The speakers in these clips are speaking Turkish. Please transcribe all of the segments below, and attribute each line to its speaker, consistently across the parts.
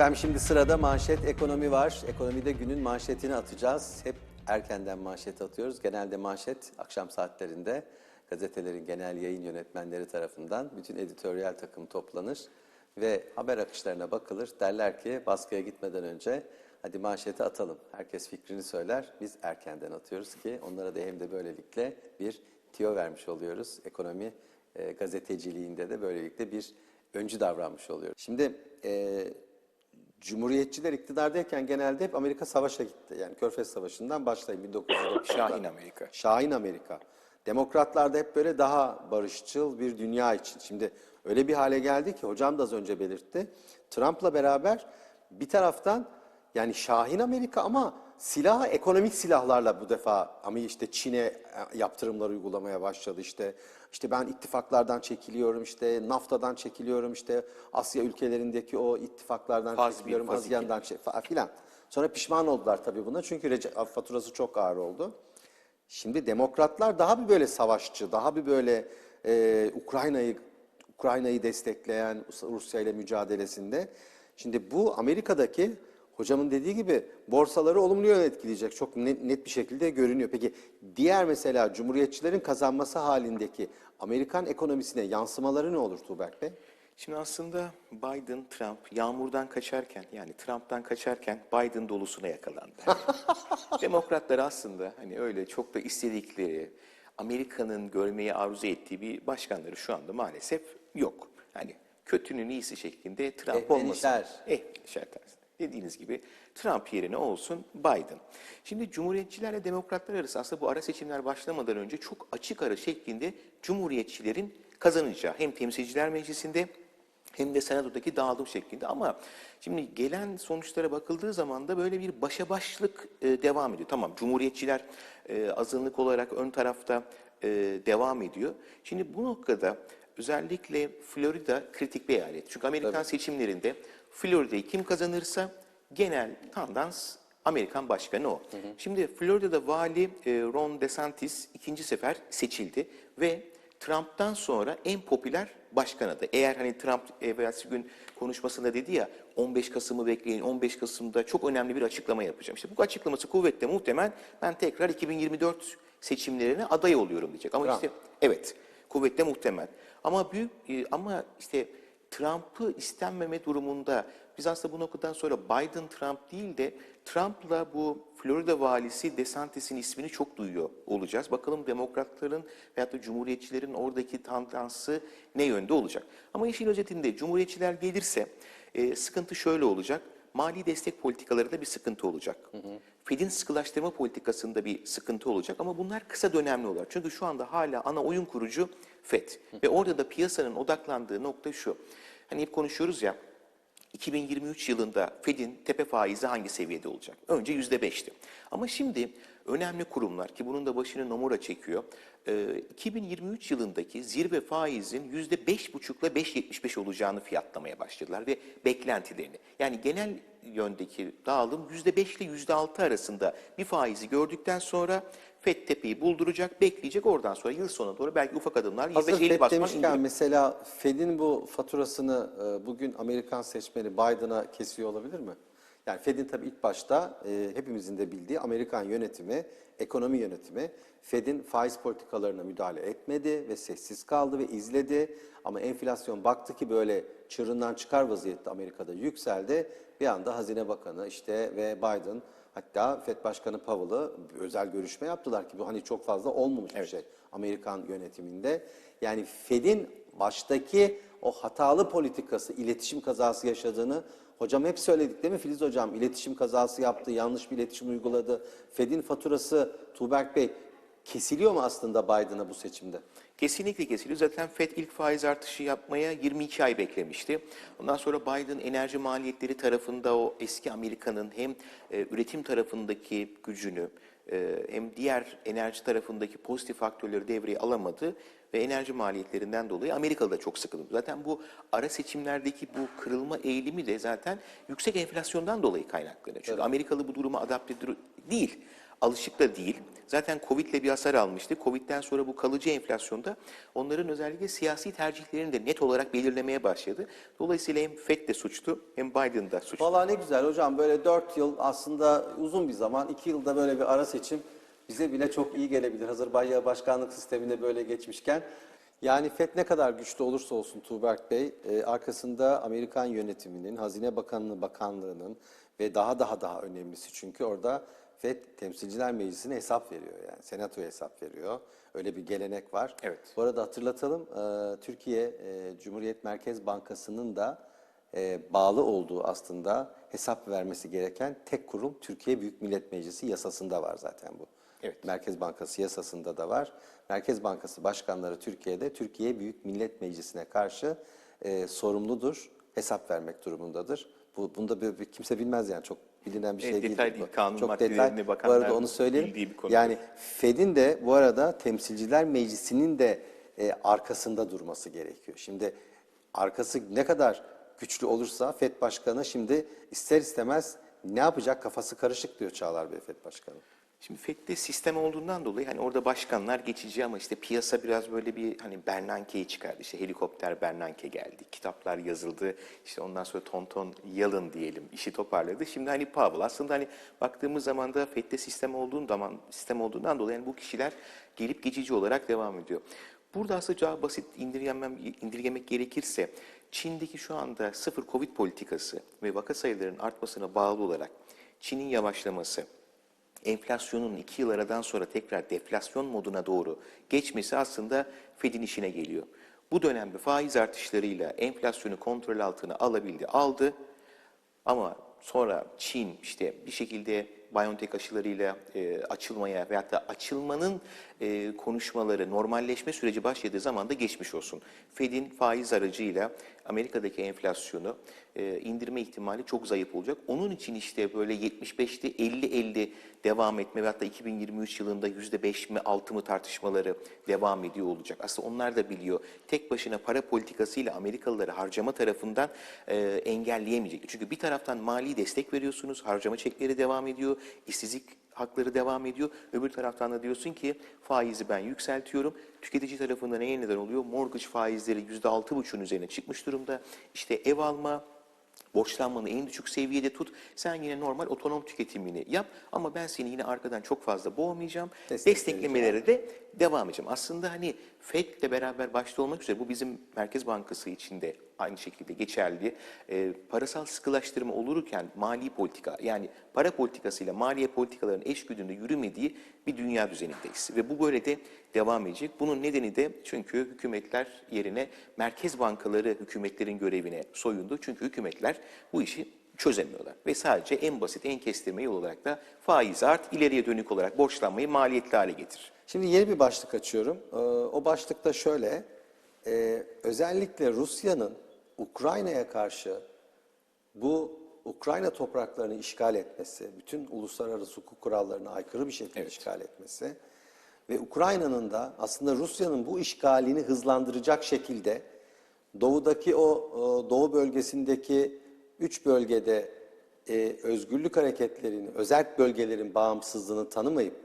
Speaker 1: Efendim şimdi sırada manşet ekonomi var. Ekonomide günün manşetini atacağız. Hep erkenden manşet atıyoruz. Genelde manşet akşam saatlerinde gazetelerin genel yayın yönetmenleri tarafından bütün editoryal takım toplanır ve haber akışlarına bakılır. Derler ki baskıya gitmeden önce hadi manşeti atalım. Herkes fikrini söyler. Biz erkenden atıyoruz ki onlara da hem de böylelikle bir tiyo vermiş oluyoruz. Ekonomi e, gazeteciliğinde de böylelikle bir öncü davranmış oluyoruz. Şimdi e, Cumhuriyetçiler iktidardayken genelde hep Amerika savaşa gitti. Yani Körfez Savaşı'ndan başlayın 1990'da.
Speaker 2: Şahin Amerika.
Speaker 1: Şahin Amerika. Demokratlar da hep böyle daha barışçıl bir dünya için. Şimdi öyle bir hale geldi ki hocam da az önce belirtti. Trump'la beraber bir taraftan yani Şahin Amerika ama silahı ekonomik silahlarla bu defa ama işte Çin'e e, yaptırımlar uygulamaya başladı işte. İşte ben ittifaklardan çekiliyorum, işte NAFTA'dan çekiliyorum, işte Asya ülkelerindeki o ittifaklardan
Speaker 2: Faz
Speaker 1: çekiliyorum,
Speaker 2: faz.
Speaker 1: ASEAN'dan filan. Sonra pişman oldular tabii buna çünkü faturası çok ağır oldu. Şimdi demokratlar daha bir böyle savaşçı, daha bir böyle e, Ukrayna'yı Ukrayna'yı destekleyen Rusya ile mücadelesinde. Şimdi bu Amerika'daki hocamın dediği gibi borsaları olumlu yöne etkileyecek. Çok net, net bir şekilde görünüyor. Peki diğer mesela cumhuriyetçilerin kazanması halindeki Amerikan ekonomisine yansımaları ne olur Tuğberk Bey?
Speaker 2: Şimdi aslında Biden, Trump yağmurdan kaçarken yani Trump'tan kaçarken Biden dolusuna yakalandı. Demokratlar aslında hani öyle çok da istedikleri Amerika'nın görmeyi arzu ettiği bir başkanları şu anda maalesef yok. Yani kötünün iyisi şeklinde Trump olmasın. Ehvenişer tarzı. Dediğiniz gibi Trump yerine olsun Biden. Şimdi Cumhuriyetçilerle Demokratlar arası aslında bu ara seçimler başlamadan önce çok açık ara şeklinde Cumhuriyetçilerin kazanacağı hem Temsilciler Meclisi'nde hem de senatodaki dağılım şeklinde ama şimdi gelen sonuçlara bakıldığı zaman da böyle bir başa başlık e, devam ediyor. Tamam Cumhuriyetçiler e, azınlık olarak ön tarafta e, devam ediyor. Şimdi bu noktada özellikle Florida kritik bir eyalet. Çünkü Amerikan seçimlerinde Florida'yı kim kazanırsa genel tendans Amerikan başkanı o. Şimdi Florida'da vali e, Ron DeSantis ikinci sefer seçildi ve Trump'tan sonra en popüler başkan adı. Eğer hani Trump evvelsi gün konuşmasında dedi ya 15 Kasım'ı bekleyin 15 Kasım'da çok önemli bir açıklama yapacağım. İşte bu açıklaması kuvvetle muhtemel ben tekrar 2024 seçimlerine aday oluyorum diyecek. Ama
Speaker 1: Trump.
Speaker 2: işte evet kuvvetle muhtemel. Ama büyük e, ama işte Trump'ı istenmeme durumunda biz aslında bu noktadan sonra Biden Trump değil de Trump'la bu Florida valisi DeSantis'in ismini çok duyuyor olacağız. Bakalım demokratların veyahut da cumhuriyetçilerin oradaki tandansı ne yönde olacak. Ama işin özetinde cumhuriyetçiler gelirse e, sıkıntı şöyle olacak. Mali destek politikalarında bir sıkıntı olacak. Fed'in sıkılaştırma politikasında bir sıkıntı olacak ama bunlar kısa dönemli olarak. Çünkü şu anda hala ana oyun kurucu Fed. Ve orada da piyasanın odaklandığı nokta şu. Hani hep konuşuyoruz ya 2023 yılında Fed'in tepe faizi hangi seviyede olacak? Önce %5'ti. Ama şimdi önemli kurumlar ki bunun da başını Nomura çekiyor. e, 2023 yılındaki zirve faizin %5,5 ile 5,75 olacağını fiyatlamaya başladılar ve beklentilerini. Yani genel yöndeki dağılım %5 ile %6 arasında bir faizi gördükten sonra Fed bulduracak, bekleyecek. Oradan sonra yıl sonuna doğru belki ufak adımlar
Speaker 1: Hazır
Speaker 2: 25-50
Speaker 1: FED
Speaker 2: basmak
Speaker 1: demişken
Speaker 2: indirim.
Speaker 1: mesela Fed'in bu faturasını e, bugün Amerikan seçmeni Biden'a kesiyor olabilir mi? Yani Fed'in tabii ilk başta e, hepimizin de bildiği Amerikan yönetimi, ekonomi yönetimi Fed'in faiz politikalarına müdahale etmedi ve sessiz kaldı ve izledi. Ama enflasyon baktı ki böyle çığırından çıkar vaziyette Amerika'da yükseldi. Bir anda Hazine Bakanı işte ve Biden hatta Fed Başkanı Powell'ı özel görüşme yaptılar ki bu hani çok fazla olmamış bir şey. Amerikan yönetiminde. Yani Fed'in baştaki o hatalı politikası, iletişim kazası yaşadığını hocam hep söyledik değil mi Filiz hocam? İletişim kazası yaptı, yanlış bir iletişim uyguladı. Fed'in faturası Tuğberk Bey kesiliyor mu aslında Biden'a bu seçimde?
Speaker 2: Kesinlikle kesiliyor. Zaten FED ilk faiz artışı yapmaya 22 ay beklemişti. Ondan sonra Biden enerji maliyetleri tarafında o eski Amerika'nın hem e, üretim tarafındaki gücünü e, hem diğer enerji tarafındaki pozitif faktörleri devreye alamadı ve enerji maliyetlerinden dolayı Amerika'da çok sıkıldı. Zaten bu ara seçimlerdeki bu kırılma eğilimi de zaten yüksek enflasyondan dolayı kaynaklanıyor. Çünkü Amerikalı bu duruma adapte değil. alışık da değil. Zaten Covid'le bir hasar almıştı. Covid'den sonra bu kalıcı enflasyonda onların özellikle siyasi tercihlerini de net olarak belirlemeye başladı. Dolayısıyla hem FED de suçlu hem Biden da suçlu.
Speaker 1: Valla ne güzel hocam böyle 4 yıl aslında uzun bir zaman. 2 yılda böyle bir ara seçim bize bile çok iyi gelebilir. Hazır Bayya başkanlık sisteminde böyle geçmişken. Yani FED ne kadar güçlü olursa olsun Tuğberk Bey, e, arkasında Amerikan yönetiminin, Hazine Bakanlığı Bakanlığı'nın ve daha daha daha önemlisi çünkü orada FED Temsilciler Meclisi'ne hesap veriyor yani. Senatoya hesap veriyor. Öyle bir gelenek var.
Speaker 2: Evet.
Speaker 1: Bu arada hatırlatalım, e, Türkiye e, Cumhuriyet Merkez Bankası'nın da e, bağlı olduğu aslında hesap vermesi gereken tek kurum Türkiye Büyük Millet Meclisi yasasında var zaten bu.
Speaker 2: Evet.
Speaker 1: Merkez Bankası yasasında da var. Merkez Bankası başkanları Türkiye'de Türkiye Büyük Millet Meclisi'ne karşı e, sorumludur, hesap vermek durumundadır. Bu bunda bir, bir- kimse bilmez yani çok bilinen bir
Speaker 2: Evet,
Speaker 1: şey değil.
Speaker 2: detay değil. Kanun
Speaker 1: çok detay. Bu arada onu söyleyelim. Yani Fed'in de bu arada Temsilciler Meclisi'nin de e, arkasında durması gerekiyor. Şimdi arkası ne kadar güçlü olursa Fed Başkanı şimdi ister istemez ne yapacak kafası karışık diyor Çağlar Bey Fed Başkanı.
Speaker 2: Şimdi FED'de sistem olduğundan dolayı hani orada başkanlar geçici ama işte piyasa biraz böyle bir hani Bernanke'yi çıkardı. İşte helikopter Bernanke geldi. Kitaplar yazıldı. İşte ondan sonra Tonton Yalın diyelim işi toparladı. Şimdi hani Powell aslında hani baktığımız zaman da FED'de sistem olduğun zaman sistem olduğundan dolayı yani bu kişiler gelip geçici olarak devam ediyor. Burada aslında daha basit indirgemek gerekirse Çin'deki şu anda sıfır Covid politikası ve vaka sayılarının artmasına bağlı olarak Çin'in yavaşlaması, enflasyonun iki yıl aradan sonra tekrar deflasyon moduna doğru geçmesi aslında Fed'in işine geliyor. Bu dönemde faiz artışlarıyla enflasyonu kontrol altına alabildi, aldı. Ama sonra Çin işte bir şekilde BioNTech aşılarıyla e, açılmaya veyahut da açılmanın e, konuşmaları, normalleşme süreci başladığı zaman da geçmiş olsun. Fed'in faiz aracıyla Amerika'daki enflasyonu e, indirme ihtimali çok zayıf olacak. Onun için işte böyle 75'te 50-50 devam etme veyahut da 2023 yılında %5 mi 6 mı tartışmaları devam ediyor olacak. Aslında onlar da biliyor. Tek başına para politikasıyla Amerikalıları harcama tarafından e, engelleyemeyecek. Çünkü bir taraftan mali destek veriyorsunuz, harcama çekleri devam ediyor, işsizlik hakları devam ediyor. Öbür taraftan da diyorsun ki faizi ben yükseltiyorum. Tüketici tarafında neye neden oluyor? Mortgage faizleri %6,5'un üzerine çıkmış durumda. İşte ev alma, borçlanmanı en düşük seviyede tut. Sen yine normal otonom tüketimini yap ama ben seni yine arkadan çok fazla boğmayacağım. Desteklemelere de devam edeceğim. Aslında hani FED'le beraber başta olmak üzere bu bizim Merkez Bankası için de aynı şekilde geçerli. Ee, parasal sıkılaştırma olurken mali politika yani para politikasıyla maliye politikaların eş güdümde yürümediği bir dünya düzenindeyiz. Ve bu böyle de devam edecek. Bunun nedeni de çünkü hükümetler yerine merkez bankaları hükümetlerin görevine soyundu. Çünkü hükümetler bu işi çözemiyorlar. Ve sadece en basit, en kestirme yol olarak da faiz art, ileriye dönük olarak borçlanmayı maliyetli hale getir.
Speaker 1: Şimdi yeni bir başlık açıyorum. Ee, o başlıkta şöyle, e, özellikle Rusya'nın Ukrayna'ya karşı bu Ukrayna topraklarını işgal etmesi, bütün uluslararası hukuk kurallarına aykırı bir şekilde işgal etmesi ve Ukrayna'nın da aslında Rusya'nın bu işgalini hızlandıracak şekilde doğudaki o, o doğu bölgesindeki üç bölgede e, özgürlük hareketlerini, özerk bölgelerin bağımsızlığını tanımayıp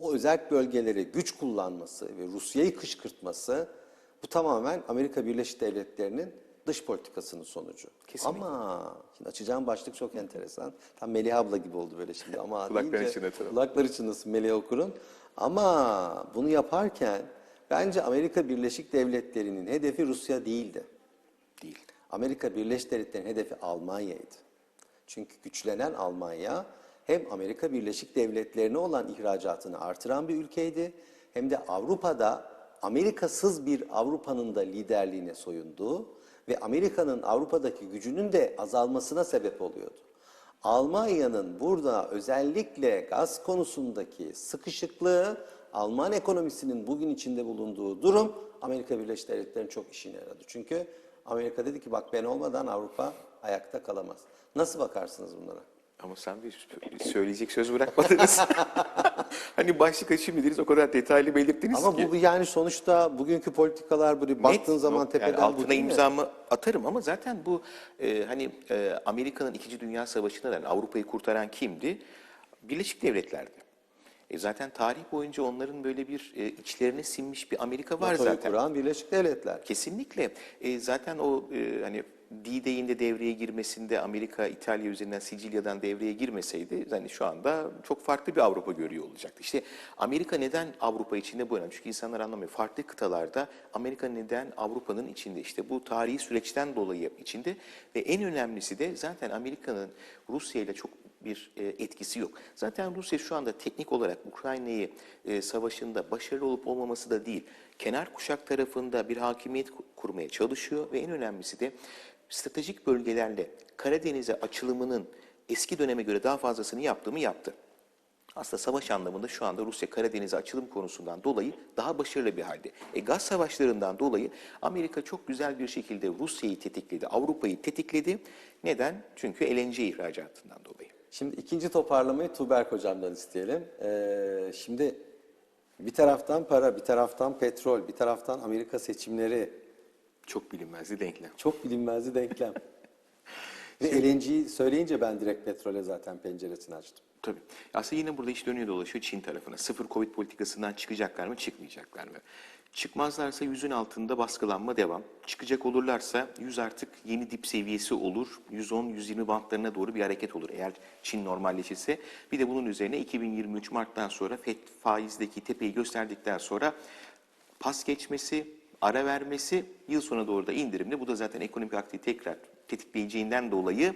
Speaker 1: o özerk bölgeleri güç kullanması ve Rusya'yı kışkırtması bu tamamen Amerika Birleşik Devletleri'nin dış politikasının sonucu.
Speaker 2: Kesinlikle.
Speaker 1: Ama şimdi açacağım başlık çok enteresan. Tam Melih abla gibi oldu böyle şimdi ama
Speaker 2: Kulakları
Speaker 1: deyince-
Speaker 2: çınlatalım.
Speaker 1: Kulakları çınlasın Melih Okur'un. Ama bunu yaparken bence Amerika Birleşik Devletleri'nin hedefi Rusya değildi.
Speaker 2: Değil.
Speaker 1: Amerika Birleşik Devletleri'nin hedefi Almanya'ydı. Çünkü güçlenen Almanya hem Amerika Birleşik Devletleri'ne olan ihracatını artıran bir ülkeydi hem de Avrupa'da Amerikasız bir Avrupa'nın da liderliğine soyunduğu ve Amerika'nın Avrupa'daki gücünün de azalmasına sebep oluyordu. Almanya'nın burada özellikle gaz konusundaki sıkışıklığı, Alman ekonomisinin bugün içinde bulunduğu durum Amerika Birleşik Devletleri'nin çok işine yaradı. Çünkü Amerika dedi ki bak ben olmadan Avrupa ayakta kalamaz. Nasıl bakarsınız bunlara?
Speaker 2: Ama sen bir söyleyecek söz bırakmadınız. hani başlık açayım dediniz o kadar detaylı belirttiniz
Speaker 1: Ama
Speaker 2: ki.
Speaker 1: bu yani sonuçta bugünkü politikalar böyle baktığın
Speaker 2: Net,
Speaker 1: zaman tepeden
Speaker 2: yani
Speaker 1: bu
Speaker 2: altına
Speaker 1: mi?
Speaker 2: imzamı atarım ama zaten bu e, hani e, Amerika'nın 2. Dünya Savaşı'nda da yani Avrupa'yı kurtaran kimdi? Birleşik Devletler'di. E zaten tarih boyunca onların böyle bir e, içlerine sinmiş bir Amerika var
Speaker 1: NATO'yu
Speaker 2: zaten.
Speaker 1: kuran Birleşik Devletler.
Speaker 2: Kesinlikle. E, zaten o e, hani D-Day'in de devreye girmesinde Amerika İtalya üzerinden Sicilya'dan devreye girmeseydi hani şu anda çok farklı bir Avrupa görüyor olacaktı. İşte Amerika neden Avrupa içinde bu önemli? Çünkü insanlar anlamıyor. Farklı kıtalarda Amerika neden Avrupa'nın içinde? İşte bu tarihi süreçten dolayı içinde ve en önemlisi de zaten Amerika'nın Rusya ile çok bir e, etkisi yok. Zaten Rusya şu anda teknik olarak Ukrayna'yı e, savaşında başarılı olup olmaması da değil, kenar kuşak tarafında bir hakimiyet ku- kurmaya çalışıyor ve en önemlisi de stratejik bölgelerle Karadeniz'e açılımının eski döneme göre daha fazlasını yaptı mı yaptı. Aslında savaş anlamında şu anda Rusya Karadeniz'e açılım konusundan dolayı daha başarılı bir halde. E gaz savaşlarından dolayı Amerika çok güzel bir şekilde Rusya'yı tetikledi, Avrupa'yı tetikledi. Neden? Çünkü LNG ihracatından dolayı.
Speaker 1: Şimdi ikinci toparlamayı Tuğberk Hocam'dan isteyelim. Ee, şimdi bir taraftan para, bir taraftan petrol, bir taraftan Amerika seçimleri.
Speaker 2: Çok bilinmezdi denklem.
Speaker 1: Çok bilinmezli denklem. Ve LNG'yi söyleyince ben direkt petrole zaten penceresini açtım.
Speaker 2: Tabii. Aslında yine burada iş dönüyor dolaşıyor Çin tarafına. Sıfır Covid politikasından çıkacaklar mı, çıkmayacaklar mı? Çıkmazlarsa yüzün altında baskılanma devam. Çıkacak olurlarsa yüz artık yeni dip seviyesi olur. 110-120 bantlarına doğru bir hareket olur eğer Çin normalleşirse. Bir de bunun üzerine 2023 Mart'tan sonra FED faizdeki tepeyi gösterdikten sonra pas geçmesi, ara vermesi, yıl sonu doğru da indirimli. Bu da zaten ekonomik aktivite tekrar tetikleyeceğinden dolayı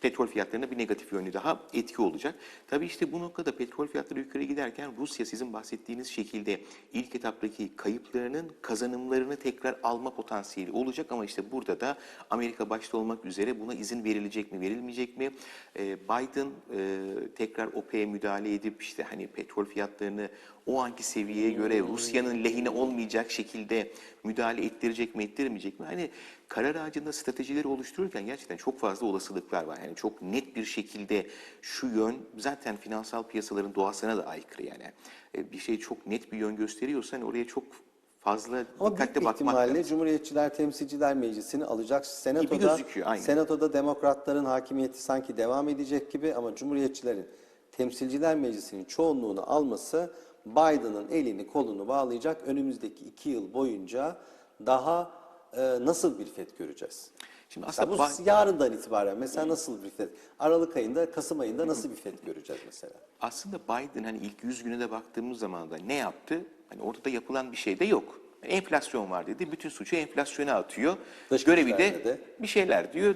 Speaker 2: petrol fiyatlarına bir negatif yönlü daha etki olacak. Tabii işte bu noktada petrol fiyatları yukarı giderken Rusya sizin bahsettiğiniz şekilde ilk etaptaki kayıplarının kazanımlarını tekrar alma potansiyeli olacak ama işte burada da Amerika başta olmak üzere buna izin verilecek mi, verilmeyecek mi? Ee, Biden e, tekrar OPEC'e müdahale edip işte hani petrol fiyatlarını o anki seviyeye göre Rusya'nın lehine olmayacak şekilde müdahale ettirecek mi, ettirmeyecek mi? Hani karar ağacında stratejileri oluştururken gerçekten çok fazla olasılıklar var. Yani çok net bir şekilde şu yön zaten finansal piyasaların doğasına da aykırı yani. E, Bir şey çok net bir yön gösteriyorsa hani oraya çok fazla
Speaker 1: Ama
Speaker 2: dikkatli bakmak
Speaker 1: ihtimalle
Speaker 2: lazım.
Speaker 1: Cumhuriyetçiler Temsilciler Meclisi'ni alacak. Senatoda,
Speaker 2: gözüküyor, aynen.
Speaker 1: Senatoda demokratların hakimiyeti sanki devam edecek gibi ama Cumhuriyetçilerin Temsilciler Meclisi'nin çoğunluğunu alması Biden'ın elini kolunu bağlayacak. Önümüzdeki iki yıl boyunca daha e, nasıl bir FED göreceğiz?
Speaker 2: Şimdi
Speaker 1: Mesela
Speaker 2: aslında
Speaker 1: bu yarından itibaren mesela nasıl bir FED? Aralık ayında, Kasım ayında nasıl bir FED göreceğiz mesela?
Speaker 2: Aslında Biden hani ilk 100 güne de baktığımız zaman da ne yaptı? Hani ortada yapılan bir şey de yok. Yani enflasyon var dedi. Bütün suçu enflasyona atıyor.
Speaker 1: Dış
Speaker 2: Görevi de
Speaker 1: de.
Speaker 2: bir şeyler diyor.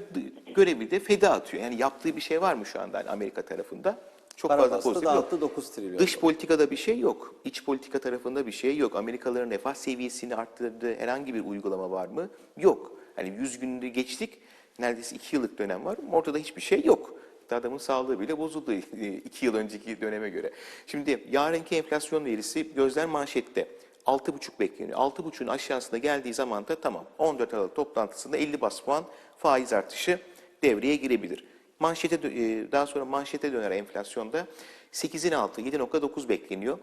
Speaker 2: Görevi de feda atıyor. Yani yaptığı bir şey var mı şu anda hani Amerika tarafında? Çok
Speaker 1: Para
Speaker 2: fazla pozitif yok.
Speaker 1: dağıttı 9 trilyon.
Speaker 2: Dış politikada bir şey yok. İç politika tarafında bir şey yok. Amerikalıların refah seviyesini arttırdığı herhangi bir uygulama var mı? Yok. Hani 100 günü geçtik. Neredeyse 2 yıllık dönem var. Ortada hiçbir şey yok. Adamın sağlığı bile bozuldu 2 yıl önceki döneme göre. Şimdi yarınki enflasyon verisi gözler manşette. 6,5 bekleniyor. 6,5'un aşağısına geldiği zaman da tamam 14 Aralık toplantısında 50 bas puan faiz artışı devreye girebilir. Manşete e, daha sonra manşete döner enflasyonda 8'in altı 7.9 bekleniyor.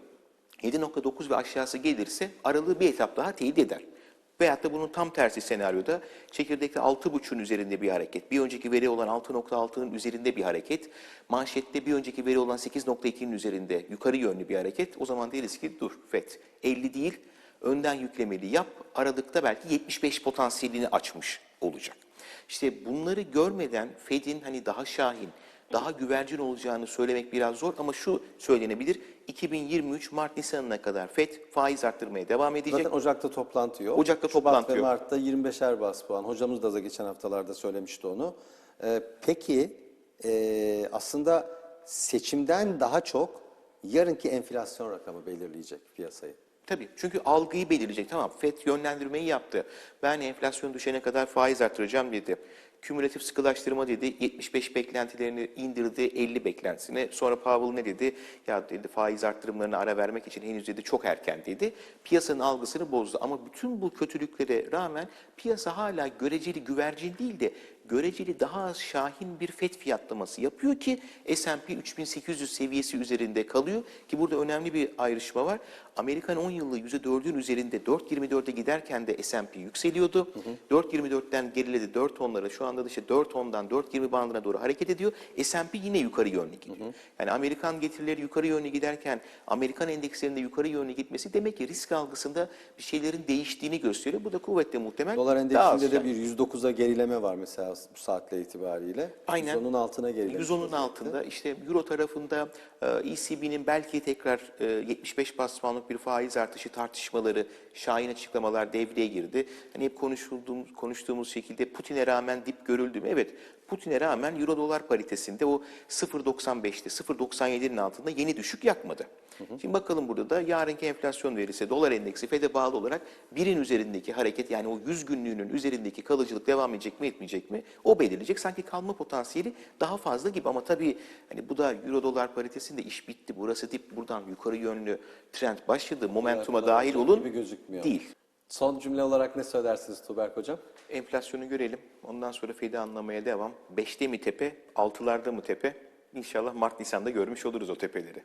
Speaker 2: 7.9 ve aşağısı gelirse aralığı bir etap daha teyit eder. Veyahut da bunun tam tersi senaryoda çekirdekte 6.5'un üzerinde bir hareket, bir önceki veri olan 6.6'nın üzerinde bir hareket, manşette bir önceki veri olan 8.2'nin üzerinde yukarı yönlü bir hareket. O zaman deriz ki dur FED 50 değil, önden yüklemeli yap, aralıkta belki 75 potansiyelini açmış olacak. İşte bunları görmeden Fed'in hani daha şahin, daha güvercin olacağını söylemek biraz zor ama şu söylenebilir. 2023 Mart Nisan'ına kadar FED faiz arttırmaya devam edecek.
Speaker 1: Zaten Ocak'ta toplantı yok.
Speaker 2: Ocak'ta
Speaker 1: Şubat
Speaker 2: toplantı
Speaker 1: ve
Speaker 2: yok.
Speaker 1: Mart'ta 25'er bas puan. Hocamız da geçen haftalarda söylemişti onu. Ee, peki e, aslında seçimden daha çok yarınki enflasyon rakamı belirleyecek piyasayı.
Speaker 2: Tabii çünkü algıyı belirleyecek. Tamam FED yönlendirmeyi yaptı. Ben enflasyon düşene kadar faiz artıracağım dedi. Kümülatif sıkılaştırma dedi. 75 beklentilerini indirdi 50 beklentisine. Sonra Powell ne dedi? Ya dedi faiz arttırımlarına ara vermek için henüz dedi çok erken dedi. Piyasanın algısını bozdu. Ama bütün bu kötülüklere rağmen piyasa hala göreceli güvercin değil de göreceli daha az şahin bir FED fiyatlaması yapıyor ki S&P 3800 seviyesi üzerinde kalıyor ki burada önemli bir ayrışma var. Amerikan 10 yıllığı %4'ün üzerinde 4.24'e giderken de S&P yükseliyordu. 4.24'ten geriledi 4 onlara şu anda da işte 4 ondan 4.20 bandına doğru hareket ediyor. S&P yine yukarı yönlü gidiyor. Yani Amerikan getirileri yukarı yönlü giderken Amerikan endekslerinde yukarı yönlü gitmesi demek ki risk algısında bir şeylerin değiştiğini gösteriyor. Bu da kuvvetle muhtemel.
Speaker 1: Dolar endeksinde de bir 109'a gerileme var mesela bu saatle itibariyle.
Speaker 2: Aynen.
Speaker 1: 110'un altına gerilemiş.
Speaker 2: 110'un altında işte Euro tarafında e, ECB'nin belki tekrar e, 75 bas puanlık bir faiz artışı tartışmaları, şahin açıklamalar devreye girdi. Hani hep konuşulduğumuz, konuştuğumuz şekilde Putin'e rağmen dip görüldü mü? Evet. Putin'e rağmen Euro dolar paritesinde o 0.95'te 0.97'nin altında yeni düşük yapmadı. Şimdi bakalım burada da yarınki enflasyon verisi dolar endeksi FED'e bağlı olarak birin üzerindeki hareket yani o 100 günlüğünün üzerindeki kalıcılık devam edecek mi etmeyecek mi o belirleyecek. Sanki kalma potansiyeli daha fazla gibi ama tabii hani bu da euro dolar paritesinde iş bitti. Burası dip buradan yukarı yönlü trend başladı. Momentuma dahil olun. Değil.
Speaker 1: Son cümle olarak ne söylersiniz Tuğberk Hocam?
Speaker 2: Enflasyonu görelim. Ondan sonra Fed'i anlamaya devam. 5'te mi tepe, 6'larda mı tepe? İnşallah Mart Nisan'da görmüş oluruz o tepeleri.